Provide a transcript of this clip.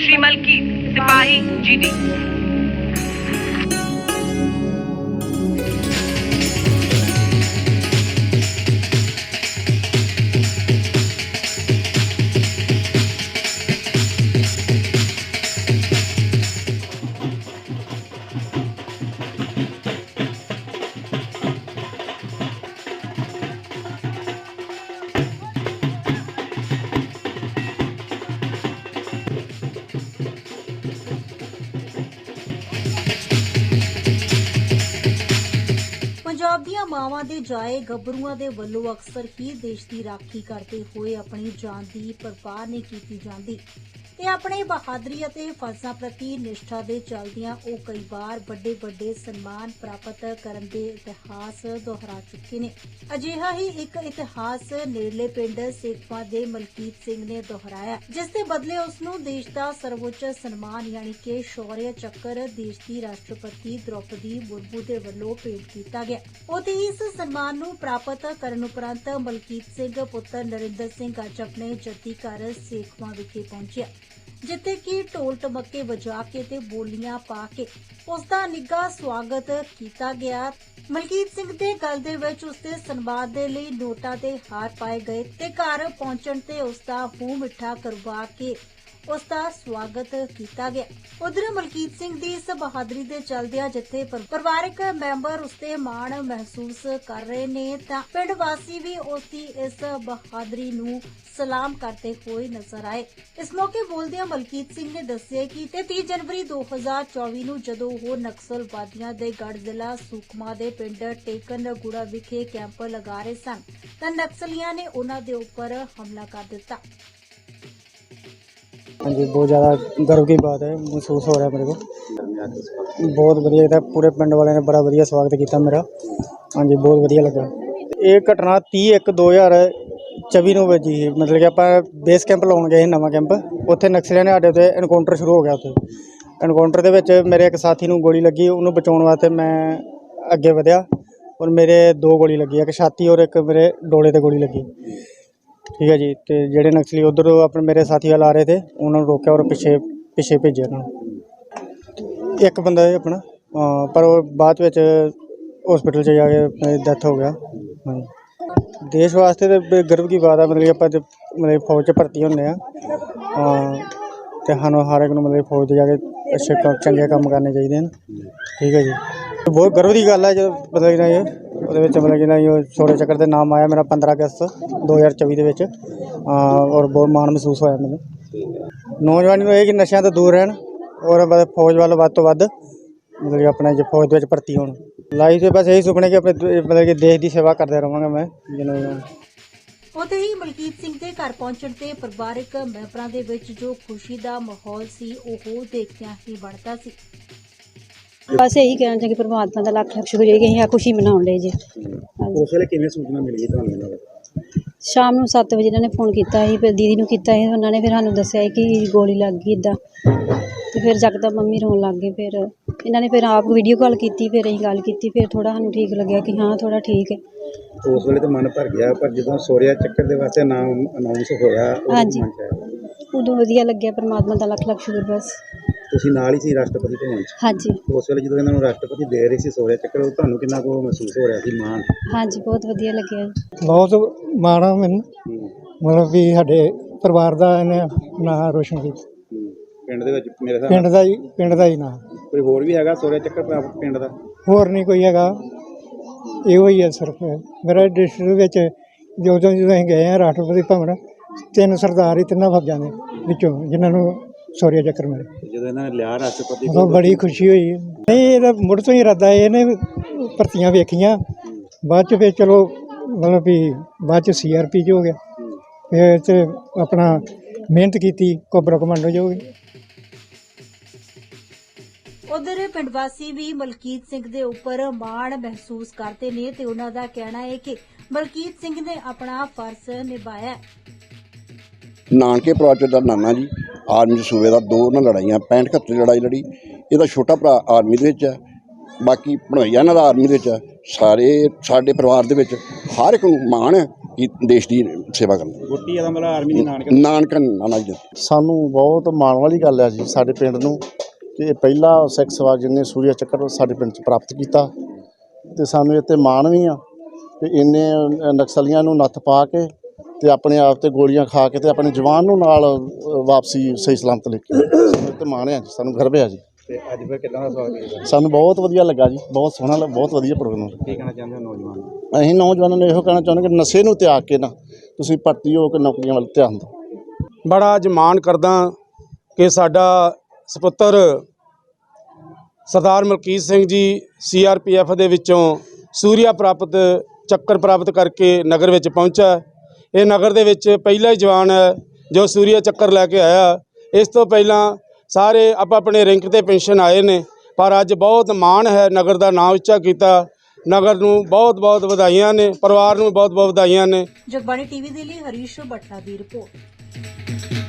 ਸ਼੍ਰੀਮਲ ਕੀ ਸਿਪਾਹੀ ਜੀਡੀ ਪੰਜਾਬ ਦੀਆਂ ਮਾਵਾਂ ਦੇ ਜਾਏ ਗੱਭਰੂਆਂ ਦੇ ਵੱਲੋਂ ਅਕਸਰ ਹੀ ਦੇਸ਼ ਦੀ ਰਾਖੀ ਕਰਦੇ ਹੋਏ ਆਪਣੀ ਜਾਨ ਦੀ ਪਰਵਾਹ ਨਹੀਂ ਕੀਤੀ ਜਾਂਦੀ। ਇਹ ਆਪਣੇ ਬਹਾਦਰੀ ਅਤੇ ਫਰਜ਼ਾਂ ਪ੍ਰਤੀ ਨਿਸ਼ਠਾ ਦੇ ਚਲਦਿਆਂ ਉਹ ਕਈ ਵਾਰ ਵੱਡੇ ਵੱਡੇ ਸਨਮਾਨ ਪ੍ਰਾਪਤ ਕਰਨ ਦੇ ਇਤਿਹਾਸ ਦੁਹਰਾ ਚੁੱਕੇ ਨੇ। ਅਜਿਹਾ ਹੀ ਇੱਕ ਇਤਿਹਾਸ ਨੇੜਲੇ ਪਿੰਡ ਸੇਖਵਾ ਦੇ ਮਲਕੀਤ ਸਿੰਘ ਨੇ ਦੁਹਰਾਇਆ, ਜਿਸ ਦੇ ਬਦਲੇ ਉਸ ਨੂੰ ਦੇਸ਼ ਦਾ ਸਰਵਉੱਚ ਸਨਮਾਨ ਯਾਨੀ ਕਿ ਸ਼ੌਰਯ ਚੱਕਰ ਦੇਸ਼ ਦੀ ਰਾਸ਼ਟਰਪਤੀ ਦ੍ਰੋਪਦੀ ਮੁਰਮੂ ਦੇ ਵੱਲੋਂ ਭੇਟ ਕੀਤਾ ਗਿਆ। ਉਤੇ ਇਸ ਸਨਮਾਨ ਨੂੰ ਪ੍ਰਾਪਤ ਕਰਨ ਉਪਰੰਤ ਮਲਕੀਤ ਸਿੰਘ ਪੁੱਤਰ ਨਰਿੰਦਰ ਸਿੰਘ ਅੱਜ ਆਪਣੇ ਜੱਦੀ ਘਰ ਸੇਖਵਾ ਵਿਖੇ ਪਹੁੰਚਿਆ। ਜਿੱਥੇ ਕਿ ਢੋਲ ਟਮੱਕੇ ਵਜਾ ਕੇ ਤੇ ਬੋਲੀਆਂ ਪਾ ਕੇ ਉਸ ਦਾ ਨਿੱਘਾ ਸਵਾਗਤ ਕੀਤਾ ਗਿਆ। ਮਲਕੀਤ ਸਿੰਘ ਦੇ ਗਲ ਦੇ ਵਿੱਚ ਉਸ ਦੇ ਸਨਮਾਨ ਦੇ ਲਈ ਨੋਟਾਂ ਤੇ ਹਾਰ ਪਾਏ ਗਏ ਤੇ ਘਰ ਪਹੁੰਚਣ ਤੇ ਉਸ ਦਾ ਮੂੰਹ ਮਿੱਠਾ ਕਰਵਾ ਕੇ ਉਸ ਦਾ ਸਵਾਗਤ ਕੀਤਾ ਗਿਆ। ਉਧਰ ਮਲਕੀਤ ਸਿੰਘ ਦੀ ਇਸ ਬਹਾਦਰੀ ਦੇ ਚਲਦਿਆਂ ਜਿੱਥੇ ਪਰ- ਪਰਿਵਾਰਕ ਮੈਂਬਰ ਉਸ ਤੇ ਮਾਣ ਮਹਿਸੂਸ ਕਰ ਰਹੇ ਨੇ, ਤਾਂ ਪਿੰਡ ਵਾਸੀ ਵੀ ਉਸ ਦੀ ਇਸ ਬਹਾਦਰੀ ਨੂੰ ਸਲਾਮ ਕਰਦੇ ਹੋਏ ਨਜ਼ਰ ਆਏ। ਇਸ ਮੌਕੇ ਬੋਲਦਿਆਂ ਮਲਕੀਤ ਸਿੰਘ ਨੇ ਦੱਸਿਆ ਕਿ 33 ਜਨਵਰੀ 2024 ਨੂੰ ਜਦੋਂ ਉਹ ਨਕਸਲਵਾਦੀਆਂ ਦੇ ਗੜ ਜ਼ਿਲ੍ਹਾ ਸੁਖਮਾ ਦੇ ਪਿੰਡ ਟੇਕਨ ਗੁੜਾ ਵਿਖੇ ਕੈਂਪ ਲਗਾ ਰਹੇ ਸਨ, ਤਾਂ ਨਕਸਲੀਆਂ ਨੇ ਉਹਨਾਂ ਦੇ ਉੱਪਰ ਹਮਲਾ ਕਰ ਦਿੱਤਾ। हाँ जी बहुत ज़्यादा गर्व की बात है महसूस हो रहा है मेरे को ਬਹੁਤ ਵਧੀਆ ਇਹਦਾ ਪੂਰੇ ਪਿੰਡ ਵਾਲਿਆਂ ਨੇ ਬੜਾ ਵਧੀਆ ਸਵਾਗਤ ਕੀਤਾ ਮੇਰਾ ਹਾਂਜੀ ਬਹੁਤ ਵਧੀਆ ਲੱਗਾ ਇਹ ਘਟਨਾ 30 1 2024 ਨੂੰ ਵੱਜੀ ਸੀ ਮਤਲਬ ਕਿ ਆਪਾਂ ਬੇਸ ਕੈਂਪ ਲਾਉਣ ਗਏ ਸੀ ਨਵਾਂ ਕੈਂਪ ਉੱਥੇ ਨਕਸਲੀਆਂ ਨੇ ਸਾਡੇ ਉੱਤੇ ਐਨਕਾਊਂਟਰ ਸ਼ੁਰੂ ਹੋ ਗਿਆ ਉੱਥੇ ਐਨਕਾਊਂਟਰ ਦੇ ਵਿੱਚ ਮੇਰੇ ਇੱਕ ਸਾਥੀ ਨੂੰ ਗੋਲੀ ਲੱਗੀ ਉਹਨੂੰ ਬਚਾਉਣ ਵਾਸਤੇ ਮੈਂ ਅੱਗੇ ਵਧਿਆ ਔਰ ਮੇਰੇ ਦੋ ਗੋਲੀ ਲੱਗੀ ਇੱਕ ਛਾਤੀ ਔਰ ਇੱਕ ਮੇਰੇ ਡੋਲੇ ਤੇ ਗੋਲੀ ਲੱਗੀ ਠੀਕ ਹੈ ਜੀ, ਤੇ ਜਿਹੜੇ ਨਕਸਲੀ ਉਧਰ ਆਪਣੇ ਮੇਰੇ ਸਾਥੀ ਵਾਲ ਆ ਰਹੇ ਤੇ ਉਹਨਾਂ ਨੂੰ ਰੋਕਿਆ ਔਰ ਪਿੱਛੇ ਪਿੱਛੇ ਭੇਜਿਆ ਉਹਨਾਂ ਨੂੰ। ਇੱਕ ਬੰਦਾ ਹੈ ਆਪਣਾ, ਅਹ, ਪਰ ਉਹ ਬਾਅਦ ਵਿੱਚ ਹਸਪੀਟਲ 'ਚ ਜਾ ਕੇ ਡੈਥ ਹੋ ਗਿਆ। ਹਾਂਜੀ। ਦੇਸ਼ ਵਾਸਤੇ ਤੇ ਬ- ਗਰਵ ਦੀ ਬਾਤ ਆ, ਮਤਲਬ ਕਿ ਆਪਾਂ ਤੇ ਮਤਲਬ ਫੌਜ 'ਚ ਭਰਤੀ ਹੁੰਦੇ ਆ। ਅਹ, ਤੇ ਸਾਨੂੰ ਹਰ ਇੱਕ ਨੂੰ ਮਤਲਬ ਫੌਜ 'ਚ ਜਾ ਕੇ ਅੱਛੇ ਕੰਮ ਚੰਗੇ ਕੰਮ ਕਰਨੇ ਚਾਹੀਦੇ ਨੇ ਠੀਕ ਹੈ ਜੀ। ਬਹੁਤ ਗਰਵ ਦੀ ਗੱਲ ਹੈ ਜਦੋਂ ਮਤਲਬ ਕਿ ਨਾ ਇਹ ਉਹਦੇ ਵਿੱਚ ਮਤਲਬ ਕਿ ਨਾ ਇਹ ਛੋੜੇ ਚੱਕਰ ਦੇ ਨਾਮ ਆਇਆ ਮੇਰਾ 15 ਅਗਸਤ 2024 ਦੇ ਵਿੱਚ। ਅਹ ਔਰ ਬਹੁਤ ਮਾਣ ਮਹਿਸੂਸ ਹੋਇਆ ਮੈਨੂੰ। ਨੌਜਵਾਨੀ ਨੂੰ ਇਹ ਕਿ ਨਸ਼ਿਆਂ ਤੋਂ ਦੂਰ ਰਹਿਣ ਔਰ ਮਤਲਬ ਫੌਜ ਵੱਲ ਵੱਧ ਤੋਂ ਵੱਧ ਮਤਲਬ ਕਿ ਆਪਣੇ ਜੇ ਫੌਜ ਦੇ ਵਿੱਚ ਭਰਤੀ ਹੋਣ। ਲਾਈਫ 'ਚ ਬਸ ਇਹੀ ਸੁਪਨੇ ਕਿ ਆਪਣੇ ਦ- ਮਤਲਬ ਕਿ ਦੇਸ਼ ਦੀ ਸੇਵਾ ਕਰਦੇ ਰਹਾਂਗਾ ਮੈਂ ਜਿਵੇਂ ਉਤੇ ਹੀ ਮਲਕੀਤ ਸਿੰਘ ਦੇ ਘਰ ਪਹੁੰਚਣ ਤੇ ਪਰਿਵਾਰਕ ਮੈਂਬਰਾਂ ਦੇ ਵਿੱਚ ਜੋ ਖੁਸ਼ੀ ਦਾ ਮਾਹੌਲ ਸੀ, ਉਹ ਦੇਖਦਿਆਂ ਹੀ ਬਣਦਾ ਸੀ। ਬਸ ਇਹੀ ਕਹਿਣਾ ਚਾਹੀਦਾ ਕਿ ਪਰਮਾਤਮਾ ਦਾ ਲੱਖ ਲੱਖ ਸ਼ੁਕਰੀਆ ਕਿ ਅਸੀਂ ਆ ਖੁਸ਼ੀ ਮਨਾਉਣ ਲਈ ਜੀ। ਉਸ ਵੇਲੇ ਕਿਵੇਂ ਸੂਚਨਾ ਮਿਲੀ ਤੁਹਾਨੂੰ ਸ਼ਾਮ ਨੂੰ 7 ਵਜੇ ਇਹਨਾਂ ਨੇ ਫੋਨ ਕੀਤਾ ਸੀ ਫਿਰ ਦੀਦੀ ਨੂੰ ਕੀਤਾ ਸੀ ਉਹਨਾਂ ਨੇ ਫਿਰ ਸਾਨੂੰ ਦੱਸਿਆ ਸੀ ਕਿ ਗੋਲੀ ਲੱਗ ਗਈ ਇਦਾਂ ਤੇ ਫਿਰ ਜਗਦਾ ਮੰਮੀ ਰੋਣ ਲੱਗ ਗਏ ਫਿਰ ਇਹਨਾਂ ਨੇ ਫਿਰ ਆਪ ਵੀਡੀਓ ਕਾਲ ਕੀਤੀ ਫਿਰ ਅਸੀਂ ਗੱਲ ਕੀਤੀ ਫਿਰ ਥੋੜਾ ਸਾਨੂੰ ਠੀਕ ਲੱਗਿਆ ਕਿ ਹਾਂ ਥੋੜਾ ਠੀਕ ਹੈ ਉਸ ਵੇਲੇ ਤਾਂ ਮਨ ਭਰ ਗਿਆ ਪਰ ਜਦੋਂ ਸੋਰਿਆ ਚੱਕਰ ਦੇ ਵਾਸਤੇ ਨਾਮ ਅਨਾਉਂਸ ਹੋਇਆ ਉਦੋਂ ਹਾਂਜੀ। ਮਨ 'ਚ ਆਇਆ। ਉਦੋਂ ਵਧੀਆ ਲੱਗਿਆ ਪਰਮਾਤਮਾ ਦਾ ਲੱਖ ਲੱਖ ਸ਼ੁਕਰ ਬਸ ਤੁਸੀਂ ਨਾਲ ਹੀ ਸੀ ਰਾਸ਼ਟਰਪਤੀ ਭਵਨ 'ਚ? ਹਾਂਜੀ। ਉਸ ਵੇਲੇ ਜਦੋਂ ਇਹਨਾਂ ਨੂੰ ਰਾਸ਼ਟਰਪਤੀ ਦੇ ਰਹੇ ਸੀ ਸੋਰਿਆ ਚੱਕਰ ਉਦੋਂ ਤੁਹਾਨੂੰ ਕਿੰਨਾ ਕੁ ਮਹਿਸੂਸ ਹੋ ਰਿਹਾ ਸੀ ਮਾਣ? ਹਾਂਜੀ ਬਹੁਤ ਵਧੀਆ ਲੱਗਿਆ। ਜੀ ਬਹੁਤ ਮਾਣ ਆ ਮੈਨੂੰ। ਮਤਲਬ ਵੀ ਸਾਡੇ ਪਰਿਵਾਰ ਦਾ ਇਹਨੇ ਨਾਂ ਰੋਸ਼ਨ ਕੀਤਾ। ਹੂੰ। ਪਿੰਡ ਦੇ ਵਿੱਚ ਮੇਰੇ ਹਿਸਾਬ ਪਿੰਡ ਦਾ ਹੀ ਪਿੰਡ ਦਾ ਹੀ ਨਾਂ। ਕੋਈ ਹੋਰ ਵੀ ਹੈਗਾ ਸੋਰਿਆ ਚੱਕਰ ਪ- ਪਿੰਡ ਦਾ? ਹੋਰ ਨਹੀਂ ਕੋਈ ਹੈਗਾ। ਇਹੋ ਹੀ ਹੈ ਸਿਰਫ। ਮੇਰਾ ਡਿਸਟ੍ਰਿਕਟ ਵਿੱਚ ਜਦੋਂ ਜਦੋਂ ਅਸੀਂ ਗਏ ਆ ਰਾਸ਼ਟਰਪਤੀ ਭਵਨ ਤਿੰਨ ਸਰਦਾਰ ਹੀ ਤਿੰਨਾਂ ਫੌਜਾਂ ਦੇ ਵਿੱਚੋਂ ਜਿਨ੍ਹਾਂ ਨੂੰ ਸੌਰਿਆ ਚੱਕਰ ਮਿਲੇ ਜਦੋਂ ਇਹਨਾਂ ਨੇ ਲਿਆ ਰਾਸ਼ਟਰਪਤੀ ਉਦੋਂ ਬੜੀ ਖੁਸ਼ੀ ਹੋਈ। ਨਹੀਂ ਇਹਦਾ ਮੁੜ ਤੋਂ ਹੀ ਇਰਾਦਾ ਇਹ ਇਹਨੇ ਭਰਤੀਆਂ ਵੇਖੀਆਂ। ਬਾਅਦ ਚ ਫਿਰ ਚਲੋ ਮਤਲਬ ਵੀ ਬਾਅਦ ਚ ਸੀਆਰਪੀ ਚ ਹੋ ਗਿਆ। ਫਿਰ ਤੇ ਆਪਣਾ ਮਿਹਨਤ ਕੀਤੀ ਕੋਬਰਾ ਕਮਾਂਡੋ ਹੋ ਗਈ ਉਧਰ ਪਿੰਡ ਵਾਸੀ ਵੀ ਮਲਕੀਤ ਸਿੰਘ ਦੇ ਉੱਪਰ ਮਾਣ ਮਹਿਸੂਸ ਕਰਦੇ ਨੇ ਤੇ ਉਹਨਾਂ ਦਾ ਕਹਿਣਾ ਹੈ ਕਿ ਮਲਕੀਤ ਸਿੰਘ ਨੇ ਆਪਣਾ ਫਰਜ਼ ਨਿਭਾਇਆ। ਹੈ। ਨਾਨਕੇ ਪ੍ਰਾਜੈਕਟ ਦਾ ਨਾਨਾ ਜੀ। ਆਰਮੀ ਦੇ ਸੂਬੇ ਦਾ ਦੋ ਉਹਨਾਂ ਲੜਾਈਆਂ 65 71 ਲੜਾਈ ਲੜੀ। ਇਹਦਾ ਛੋਟਾ ਭਰਾ ਆਰਮੀ ਦੇ ਵਿੱਚ ਹੈ ਬਾਕੀ ਭਣੋਈਆ ਇਹਨਾਂ ਦਾ ਆਰਮੀ ਦੇ ਵਿੱਚ ਹੈ। ਸਾਰੇ ਸਾਡੇ ਪਰਿਵਾਰ ਦੇ ਵਿੱਚ ਹਰ ਇੱਕ ਨੂੰ ਮਾਣ ਹੈ ਕਿ ਦੇਸ਼ ਦੀ ਸੇਵਾ ਕਰਨਾ ਗੁੱਟੀ ਦਾ ਮਤਲਬ ਆਰਮੀ ਦੀ ਨਾਨਕ ਨਾਨਕ ਨਾਨਾ ਜੀ। ਨੇ ਸਾਨੂੰ ਬਹੁਤ ਮਾਣ ਵਾਲੀ ਗੱਲ ਹੈ ਜੀ ਸਾਡੇ ਪਿੰਡ ਨੂੰ ਕਿ ਇਹ ਪਹਿਲਾ ਸਿੱਖ ਸਵਾ ਜਿਹਨੇ ਸੂਰਿਆ ਚੱਕਰ ਸਾਡੇ ਪਿੰਡ 'ਚ ਪ੍ਰਾਪਤ ਕੀਤਾ ਤੇ ਸਾਨੂੰ ਤੇ ਮਾਣ ਵੀ ਆ ਕਿ ਇੰਨੇ ਨਕਸਲੀਆਂ ਨੂੰ ਨੱਥ ਪਾ ਕੇ ਤੇ ਆਪਣੇ ਆਪ ਤੇ ਗੋਲੀਆਂ ਖਾ ਕੇ ਤੇ ਆਪਣੇ ਜਵਾਨ ਨੂੰ ਨਾਲ ਵਾਪਸੀ ਸਹੀ ਸਲਾਮਤ ਲੈ ਕੇ ਤੇ ਮਾਣ ਆ ਜੀ ਸਾਨੂੰ ਗਰਵ ਆ ਜੀ। ਤੇ ਅੱਜ ਫਿਰ ਕਿੱਦਾਂ ਦਾ ਸਵਾਗਤ ਕੀਤਾ ਸਾਨੂੰ ਬਹੁਤ ਵਧੀਆ ਲੱਗਾ ਜੀ ਬਹੁਤ ਸੋਹਣਾ ਲੱਗਾ ਬਹੁਤ ਵਧੀਆ ਪ੍ਰੋਗਰਾਮ ਕੀ ਕਹਿਣਾ ਚਾਹੁੰਦੇ ਹੋ ਨੌਜਵਾਨ? ਅਸੀਂ ਨੌਜਵਾਨਾਂ ਨੂੰ ਇਹੋ ਕਹਿਣਾ ਚਾਹੁੰਦੇ ਕਿ ਨਸ਼ੇ ਨੂੰ ਤਿਆਗ ਕੇ ਨਾ ਤੁਸੀਂ ਭਰਤੀ ਹੋ ਕੇ ਨੌਕਰੀਆਂ ਵੱਲ ਧਿਆਨ ਦਿਓ। ਬੜਾ ਅੱਜ ਮਾਣ ਕਰਦਾ ਕਿ ਸਾਡਾ ਸੁਪੁੱਤਰ ਸਰਦਾਰ ਮਲਕੀਤ ਸਿੰਘ ਜੀ ਸੀਆਰਪੀਐਫ ਦੇ ਵਿੱਚੋਂ ਸੂਰਿਆ ਪ੍ਰਾਪਤ ਚੱਕਰ ਪ੍ਰਾਪਤ ਕਰਕੇ ਨਗਰ ਵਿੱਚ ਪਹੁੰਚਾ ਇਹ ਨਗਰ ਦੇ ਵਿੱਚ ਪਹਿਲਾ ਹੀ ਜਵਾਨ ਹੈ, ਜੋ ਸੂਰਿਆ ਚੱਕਰ ਲੈ ਕੇ ਆਇਆ। ਇਸ ਤੋਂ ਪਹਿਲਾਂ ਸਾਰੇ ਆਪ ਆਪਣੇ ਰੈਂਕ ਤੇ ਪੈਨਸ਼ਨ ਆਏ ਨੇ, ਪਰ ਅੱਜ ਬਹੁਤ ਮਾਣ ਹੈ ਨਗਰ ਦਾ ਨਾਮ ਉੱਚਾ ਕੀਤਾ। ਨਗਰ ਨੂੰ ਬਹੁਤ ਬਹੁਤ ਵਧਾਈਆਂ ਨੇ, ਪਰਿਵਾਰ ਨੂੰ ਬਹੁਤ ਬਹੁਤ ਵਧਾਈਆਂ ਨੇ। ਜਗਬਾਣੀ ਟੀਵੀ ਦੇ ਲਈ ਹਰੀਸ਼ ਭੱਟਾ ਦੀ ਰਿਪੋਰਟ।